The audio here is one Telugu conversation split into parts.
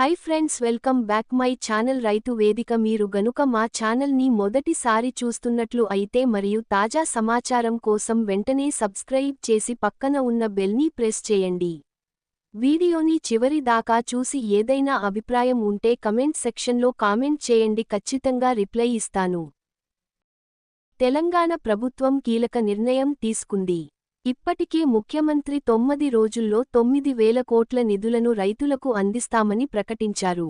Hi friends welcome back my channel Raitu Vedika మీరు గనుక మా ఛానల్ని మొదటిసారి చూస్తున్నట్లు అయితే మరియు తాజా సమాచారం కోసం వెంటనే సబ్స్క్రైబ్ చేసి పక్కన ఉన్న బెల్ని ప్రెస్ చేయండి. వీడియోని చివరి దాకా చూసి ఏదైనా అభిప్రాయం ఉంటే కమెంట్ సెక్షన్లో కామెంట్ చేయండి. ఖచ్చితంగా రిప్లై ఇస్తాను. తెలంగాణ ప్రభుత్వం కీలక నిర్ణయం తీసుకుంది. ఇప్పటికే ముఖ్యమంత్రి తొమ్మిది రోజుల్లో తొమ్మిది వేల కోట్ల నిధులను రైతులకు అందిస్తామని ప్రకటించారు.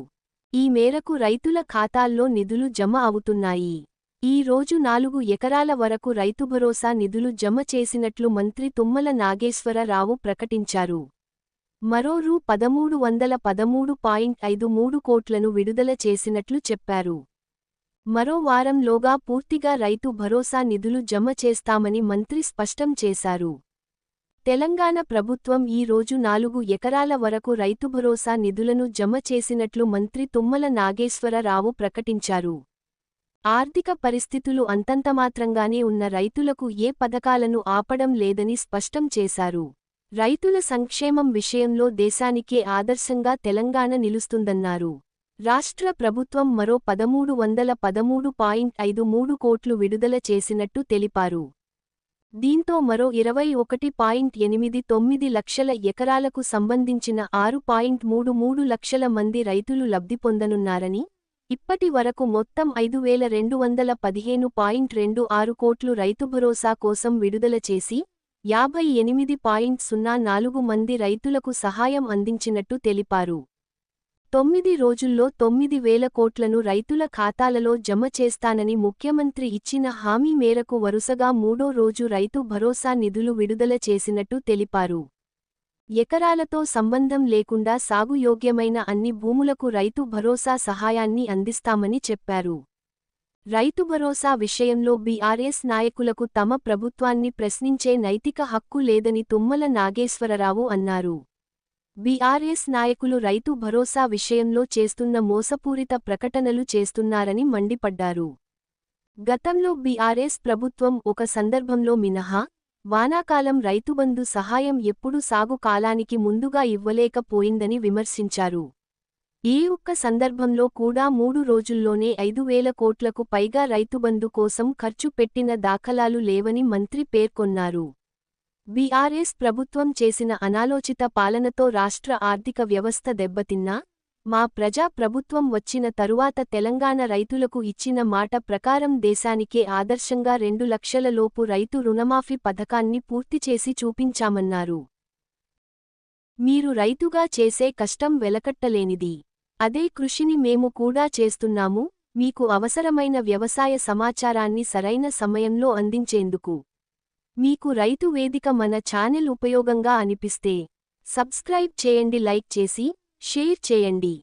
ఈ మేరకు రైతుల ఖాతాల్లో నిధులు జమ అవుతున్నాయి. ఈ రోజు నాలుగు ఎకరాల వరకు రైతు భరోసా నిధులు జమ చేసినట్లు మంత్రి తుమ్మల నాగేశ్వరరావు ప్రకటించారు. మరో రూ పదమూడు వందల పదమూడు పాయింట్ ఐదు మూడు కోట్లను విడుదల చేసినట్లు చెప్పారు. మరో వారంలోగా పూర్తిగా రైతు భరోసా నిధులు జమ చేస్తామని మంత్రి స్పష్టం చేశారు. తెలంగాణ ప్రభుత్వం ఈ రోజు నాలుగు ఎకరాల వరకు రైతు భరోసా నిధులను జమ చేసినట్లు మంత్రి తుమ్మల నాగేశ్వరరావు ప్రకటించారు. ఆర్థిక పరిస్థితులు అంతంతమాత్రంగానే ఉన్న రైతులకు ఏ పథకాలను ఆపడం లేదని స్పష్టం చేశారు. రైతుల సంక్షేమం విషయంలో దేశానికే ఆదర్శంగా తెలంగాణ నిలుస్తుందన్నారు. రాష్ట్ర ప్రభుత్వం మరో పదమూడు వందల పదమూడు పాయింట్ ఐదు మూడు కోట్లు విడుదల చేసినట్టు తెలిపారు. దీంతో మరో ఇరవై ఒకటి పాయింట్ ఎనిమిది తొమ్మిది లక్షల ఎకరాలకు సంబంధించిన ఆరు పాయింట్ మూడు మూడు లక్షల మంది రైతులు లబ్ధి పొందనున్నారని ఇప్పటి వరకు మొత్తం ఐదు వేల రెండు వందల పదిహేను పాయింట్ రెండు ఆరు కోట్లు రైతు భరోసా కోసం విడుదల చేసి యాభై ఎనిమిది పాయింట్ సున్నా నాలుగు మంది రైతులకు సహాయం అందించినట్టు తెలిపారు. తొమ్మిది రోజుల్లో తొమ్మిది వేల కోట్లను రైతుల ఖాతాలలో జమ చేస్తానని ముఖ్యమంత్రి ఇచ్చిన హామీ మేరకు వరుసగా మూడో రోజు రైతు భరోసా నిధులు విడుదల చేసినట్టు తెలిపారు. ఎకరాలతో సంబంధం లేకుండా సాగుయోగ్యమైన అన్ని భూములకు రైతు భరోసా సహాయాన్ని అందిస్తామని చెప్పారు. రైతు భరోసా విషయంలో బీఆర్ఎస్ నాయకులకు తమ ప్రభుత్వాన్ని ప్రశ్నించే నైతిక హక్కు లేదని తుమ్మల నాగేశ్వరరావు అన్నారు. బీఆర్ఎస్ నాయకులు రైతు భరోసా విషయంలో చేస్తున్న మోసపూరిత ప్రకటనలు చేస్తున్నారని మండిపడ్డారు. గతంలో బీఆర్ఎస్ ప్రభుత్వం ఒక సందర్భంలో మినహా వానాకాలం రైతుబంధు సహాయం ఎప్పుడు సాగు కాలానికి ముందుగా ఇవ్వలేకపోయిందని విమర్శించారు. ఈ ఒక్క సందర్భంలో కూడా మూడు రోజుల్లోనే ఐదు వేల కోట్లకు పైగా రైతుబంధు కోసం ఖర్చు పెట్టిన దాఖలాలు లేవని మంత్రి పేర్కొన్నారు. బీఆర్ఎస్ ప్రభుత్వం చేసిన అనాలోచిత పాలనతో రాష్ట్ర ఆర్థిక వ్యవస్థ దెబ్బతిన్నా మా ప్రజా ప్రభుత్వం వచ్చిన తరువాత తెలంగాణ రైతులకు ఇచ్చిన మాట ప్రకారం దేశానికే ఆదర్శంగా రెండు లక్షల లోపు రైతు రుణమాఫీ పథకాన్ని పూర్తి చేసి చూపించామన్నారు. మీరు రైతుగా చేసే కష్టం వెలకట్టలేనిది. అదే కృషిని మేము కూడా చేస్తున్నాము మీకు అవసరమైన వ్యవసాయ సమాచారాన్ని సరైన సమయంలో అందించేందుకు. మీకు రైతు వేదిక మన ఛానెల్ ఉపయోగంగా అనిపిస్తే సబ్స్క్రైబ్ చేయండి లైక్ చేసి షేర్ చేయండి.